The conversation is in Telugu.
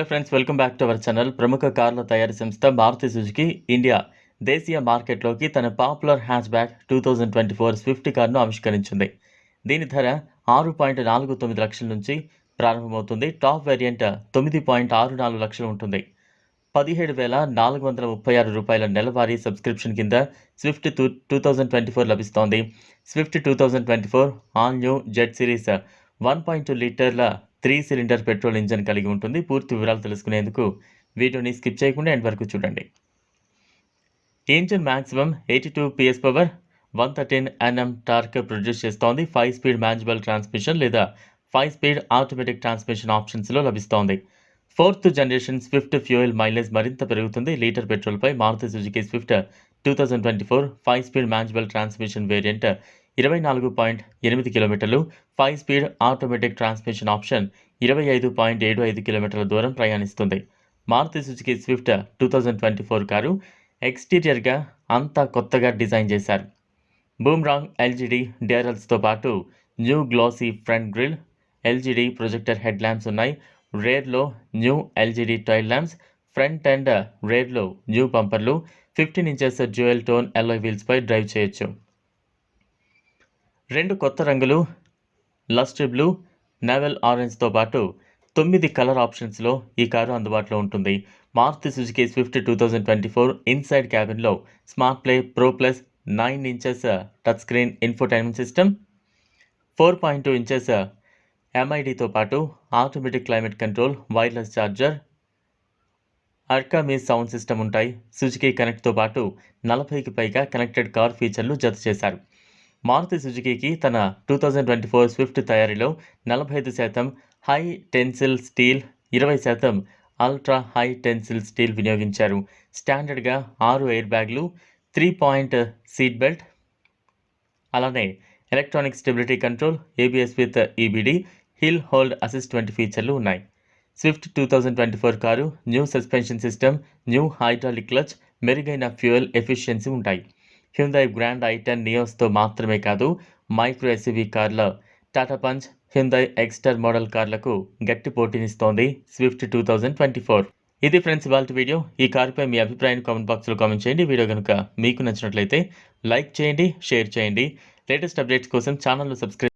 Hello friends welcome back to our channel. ప్రముఖ కార్ల తయారీ సంస్థ మారుతి సుజుకి ఇండియా దేశీయ మార్కెట్లోకి తన popular hatchback two thousand twenty four Swift కార్ను ఆవిష్కరించింది. దీని ధర ఆరు పాయింట్ నాలుగు తొమ్మిది లక్షల నుంచి ప్రారంభమవుతుంది. టాప్ వేరియంట్ తొమ్మిది పాయింట్ ఆరు నాలుగు లక్షలు ఉంటుంది. పదిహేడు వేల నాలుగు వందల ముప్పై ఆరు రూపాయల నెలవారీ సబ్స్క్రిప్షన్ కింద Swift two two thousand twenty four లభిస్తోంది. Swift two thousand twenty four all new Z series one point two లీటర్ల త్రీ సిలిండర్ పెట్రోల్ ఇంజన్ కలిగి ఉంటుంది. పూర్తి వివరాలు తెలుసుకునేందుకు వీడియోని స్కిప్ చేయకుండా ఎండ్ వరకు చూడండి. Engine maximum eighty two PS power one thirteen NM torque produce చేస్తోంది. ఫైవ్ స్పీడ్ మ్యాన్యువల్ ట్రాన్స్మిషన్ లేదా ఫైవ్ స్పీడ్ ఆటోమేటిక్ ట్రాన్స్మిషన్ ఆప్షన్స్లో లభిస్తోంది. Fourth generation Swift fuel mileage మరింత పెరుగుతుంది. Litre పెట్రోల్పై Maruti Suzuki Swift two thousand twenty four five speed manual transmission variant ఇరవై నాలుగు పాయింట్ ఎనిమిది కిలోమీటర్లు five speed automatic transmission option ఇరవై ఐదు పాయింట్ ఏడు ఐదు కిలోమీటర్ల దూరం ప్రయాణిస్తుంది. Maruti Suzuki Swift two thousand twenty four car ఎక్స్టీరియర్గా అంతా కొత్తగా డిజైన్ చేశారు. బూమ్రాంగ్ ఎల్జీడీ డేరల్స్తో పాటు new glossy front grille LED projector head lamps ఉన్నాయి. రేర్లో new LED tail lamps front and రేర్లో new పంపర్లు fifteen inches dual tone alloy వీల్స్పై drive చేయొచ్చు. రెండు కొత్త రంగులు లస్ట్ బ్లూ నెవెల్ ఆరెంజ్తో పాటు తొమ్మిది కలర్ ఆప్షన్స్లో ఈ కారు అందుబాటులో ఉంటుంది. Maruti Suzuki Swift two thousand twenty four inside క్యాబిన్లో smart play pro plus nine inches touch screen infotainment system four point two inches ఎంఐడితో పాటు automatic climate control wireless charger Arkamys sound system ఉంటాయి. సుజుకి కనెక్ట్తో పాటు నలభైకి పైగా కనెక్టెడ్ కార్ ఫీచర్లు జత చేశారు. మారుతి సుజుకీకి తన two thousand twenty four Swift తయారీలో నలభై ఐదు శాతం హై టెన్సిల్ స్టీల్ ఇరవై శాతం అల్ట్రా హై టెన్సిల్ స్టీల్ వినియోగించారు. స్టాండర్డ్గా ఆరు ఎయిర్ బ్యాగ్లు త్రీ పాయింట్ సీట్ బెల్ట్ అలానే electronic stability control ABS with EBD hill hold assist వంటి ఫీచర్లు ఉన్నాయి. Swift two thousand twenty four car new suspension system new hydraulic clutch మెరుగైన ఫ్యూయల్ ఎఫిషియన్సీ ఉంటాయి. హ్యుందాయ్ గ్రాండ్ ఐటెన్ నియోస్తో మాత్రమే కాదు మైక్రో ఎస్యూవీ కార్ల Tata Punch Hyundai Exter model కార్లకు గట్టి పోటీనిస్తోంది Swift two thousand twenty four ఇది ఫ్రెండ్స్ ఇవాళ వీడియో. ఈ కారుపై మీ అభిప్రాయాన్ని కామెంట్ బాక్స్లో కామెంట్ చేయండి. వీడియో కనుక మీకు నచ్చినట్లయితే లైక్ చేయండి షేర్ చేయండి. లేటెస్ట్ అప్డేట్స్ కోసం ఛానల్ను సబ్స్క్రైబ్